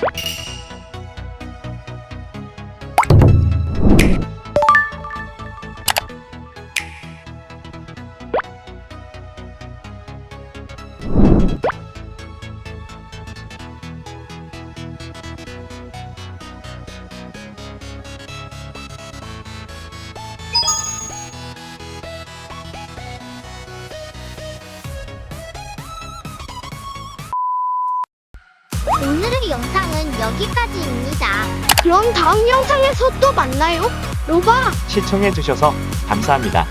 you 오늘의 영상은 여기까지입니다. 그럼 다음 영상에서 또 만나요. 로바. 시청해주셔서 감사합니다.